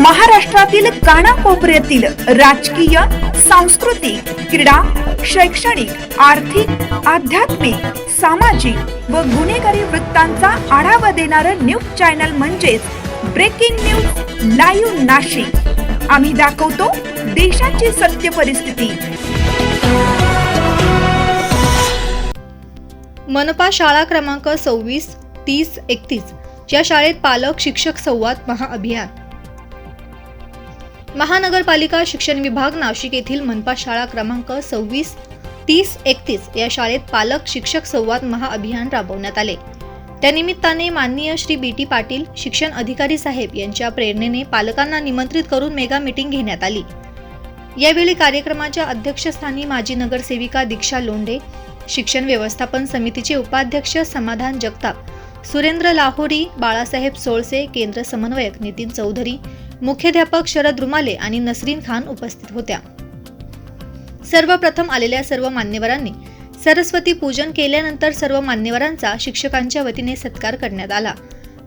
महाराष्ट्रातील कानाकोपऱ्यातील राजकीय सांस्कृतिक क्रीडा शैक्षणिक आर्थिक आध्यात्मिक सामाजिक व गुन्हेगारी वृत्तांचा आढावा देणारं न्यूज चॅनल म्हणजेच ब्रेकिंग न्यूज लाईव्ह नाशिक. आम्ही दाखवतो देशाची सत्य परिस्थिती. मनपा शाळा क्रमांक सव्वीस तीस एकतीस. या शाळेत पालक शिक्षक संवाद महाअभियान. महानगरपालिका शिक्षण विभाग नाशिक येथील मनपा शाळा क्रमांक सव्वीस तीस एकतीस या शाळेत पालक शिक्षक संवाद महाअभियान राबवण्यात आले. त्यानिमित्ताने माननीय श्री बी टी पाटील शिक्षण अधिकारी साहेब यांच्या प्रेरणेने पालकांना निमंत्रित करून मेगा मीटिंग घेण्यात आली. यावेळी कार्यक्रमाच्या अध्यक्षस्थानी माजी नगरसेविका दीक्षा लोंढे शिक्षण व्यवस्थापन समितीचे उपाध्यक्ष समाधान जगताप सुरेंद्र लाहोरी बाळासाहेब सोळसे केंद्र समन्वयक नितीन चौधरी मुख्याध्यापक शरद रुमाले आणि नसरीन खान उपस्थित होत्या. सर्वप्रथम आलेल्या सर्व मान्यवरांनी सरस्वती पूजन केल्यानंतर सर्व मान्यवरांचा शिक्षकांच्या वतीने सत्कार करण्यात आला.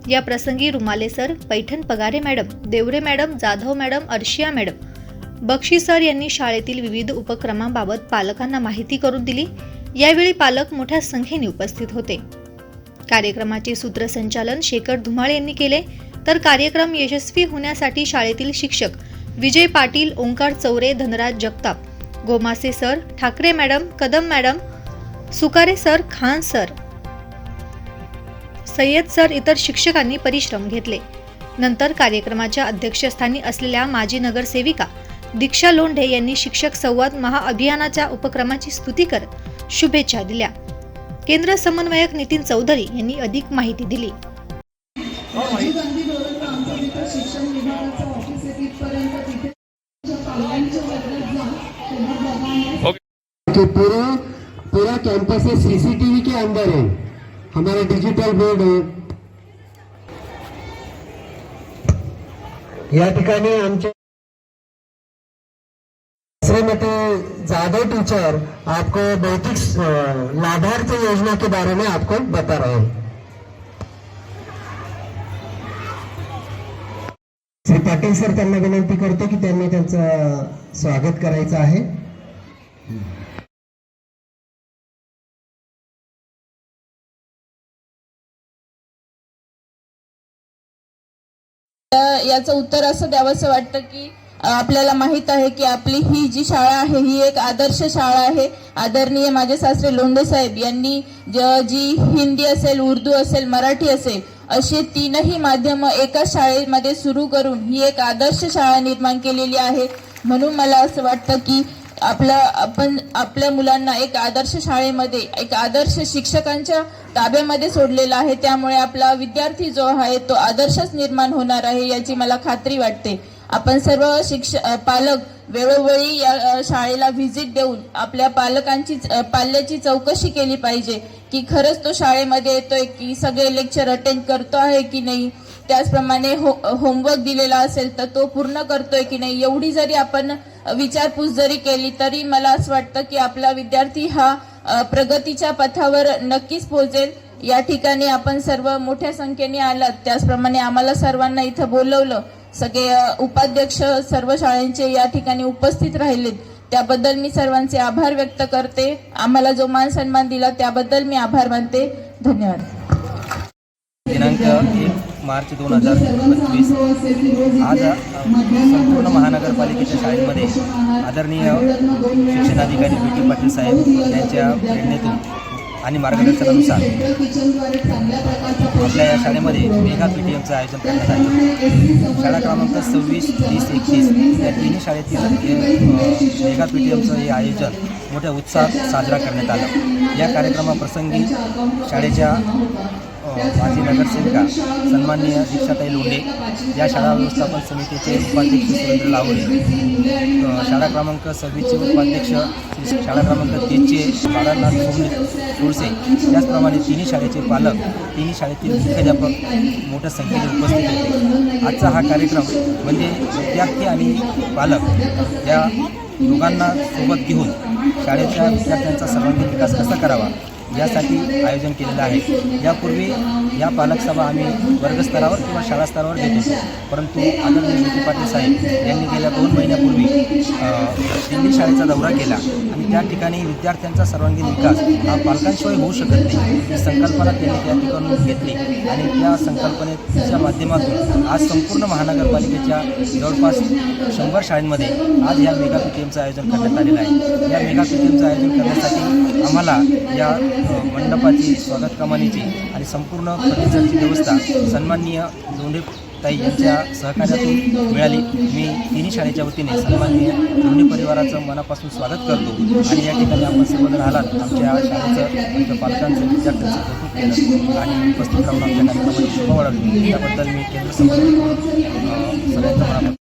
या प्रसंगी Rumale sir Paithan Pagare madam Deore madam Jadhav madam Arshiya madam Bakshi sir यांनी शाळेतील विविध उपक्रमांबाबत पालकांना माहिती करून दिली. यावेळी पालक मोठ्या संख्येने उपस्थित होते. कार्यक्रमाचे सूत्रसंचालन शेखर धुमाळ यांनी केले. तर कार्यक्रम यशस्वी होण्यासाठी शाळेतील शिक्षक Vijay Patil Omkar Chaure Dhanraj Jagtap Gomase sir Thakre madam Kadam madam Sukare sir Khan sir Sayyad sir इतर शिक्षकांनी परिश्रम घेतले. नंतर कार्यक्रमाच्या अध्यक्षस्थानी असलेल्या माजी नगरसेविका दीक्षा लोंढे यांनी शिक्षक संवाद महाअभियानाच्या उपक्रमाची स्तुती करत शुभेच्छा दिल्या. केंद्र समन्वयक नितीन चौधरी यांनी अधिक माहिती दिली. पूरा पूरा कैंपस है सीसीटीवी के अंदर है। हमारा डिजिटल बोर्ड है। या ठिकाणी आमच्या आमचे श्रीमती टीचर आपको भौतिक लाभार्थी योजना के बारे में आपको बता रहे हैं। श्री पाटील सर त्यांना विनंती करतो की त्यांनी त्यांचं स्वागत करायचं आहे. तर याचं उत्तर असं द्यावंसं वाटतं की आपल्याला माहीत आहे की आपली ही जी शाळा आहे ही एक आदर्श शाळा आहे. आदरणीय माझे सासरे लोंढे साहेब यांनी ज- जी हिंदी असेल उर्दू असेल मराठी असेल अशी तीनही माध्यमं एकाच शाळेमध्ये सुरू करून ही एक आदर्श शाळा निर्माण केलेली आहे. म्हणून मला असं वाटतं की आपलं आपण आपल्या मुलांना एक आदर्श शाळेमध्ये एक आदर्श शिक्षकांच्या ताब्यामध्ये सोडलेला आहे. त्यामुळे आपला विद्यार्थी जो आहे तो आदर्शच निर्माण होणार आहे याची मला खात्री वाटते. आपण सर्व शिक्ष पालक वेळोवेळी या शाळेला व्हिजिट देऊन आपल्या पालकांची पाल्याची चौकशी केली पाहिजे की खरंच तो शाळेमध्ये येतोय की सगळे लेक्चर अटेंड करतो आहे की नाही? त्याचप्रमाणे हो होमवर्क दिलेला असेल तर तो पूर्ण करतोय की नाही? एवढी जरी आपण विचारपूस जरी केली तरी मला असं वाटतं की आपला विद्यार्थी हा प्रगतीच्या पथावर नक्कीच पोहोचेल. या ठिकाणी आपण सर्व मोठ्या संख्येने आलात. त्याचप्रमाणे आम्हाला सर्वांना इथं बोलवलं. सगळे उपाध्यक्ष सर्व शाळांचे या ठिकाणी उपस्थित राहिलेत. त्याबद्दल मी सर्वांचे आभार व्यक्त करते. आम्हाला जो मान सन्मान दिला त्याबद्दल मी आभार मानते. धन्यवाद. दिनांक एक मार्च दोन हजार पंचवीस आज संपूर्ण महानगरपालिकेच्या शाळेमध्ये आदरणीय शिक्षणाधिकारी बी टी पाटील साहेब यांच्या प्रेरणेतून आणि मार्गदर्शनानुसार. आपल्या या शाळेमध्ये मेगा पी टी एमचं आयोजन करण्यात आले. शाळा क्रमांक सव्वीस तीस एकतीस या तिन्ही शाळेतील मेगा पी टी एमचं हे आयोजन मोठ्या उत्साहात साजरा करण्यात आलं. या कार्यक्रमाप्रसंगी शाळेच्या अ, माजी सन्माननीय दीक्षाताई लोंढे या शाळा व्यवस्थापन समितीचे उपाध्यक्ष सुरेंद्र लाहोरे. शाळा क्रमांक सव्वीसचे उपाध्यक्ष शाळा क्रमांक तीनचे बाळानाथ सोमने सोळसे. त्याचप्रमाणे तिन्ही शाळेचे पालक तिन्ही शाळेतील मुख्याध्यापक मोठ्या संख्येने उपस्थित होते. आजचा हा कार्यक्रम म्हणजे विद्यार्थी आणि पालक या दोघांना सोबत घेऊन शाळेच्या विद्यार्थ्यांचा सर्वांगीण विकास कसा करावा? यासाठी आयोजन केलेलं आहे. यापूर्वी या पालक सभा आम्ही वर्गस्तरावर किंवा शाळा स्तरावर घेत होतो. परंतु आदरणीय ज्योती पाटील साहेब यांनी गेल्या दोन महिन्यापूर्वी दिल्ली शाळेचा दौरा केला आणि त्या ठिकाणी विद्यार्थ्यांचा सर्वांगीण विकास हा पालकांशिवाय होऊ शकत नाही. ही संकल्पना त्यांनी त्या ठिकाणी घेतली आणि त्या संकल्पनेच्या माध्यमातून आज संपूर्ण महानगरपालिकेच्या जवळपास शंभर शाळांमध्ये आज या मेगा पी टी एमचं आयोजन करण्यात आलेलं आहे. या मेगा पी टी एमचं आयोजन करण्यासाठी आम्हाला या मंडपाची स्वागत कमानीची आणि संपूर्ण फर्निचरची व्यवस्था सन्माननीय दोन्ही ताई यांच्या सहकार्यातून मिळाली. मी तिन्ही शाळेच्या वतीने सन्माननीय दोन्ही परिवाराचं मनापासून स्वागत करतो आणि या ठिकाणी आपण सर्वजण आलात. आमच्या शाळेचं आमच्या पालकांचं विद्यार्थ्यांचं कौतुक केलं आणि उपस्थित राहून आमच्या कार्यक्रमाची शोभा वाढवली. त्याबद्दल मी केंद्र सरकार सगळ्यांचा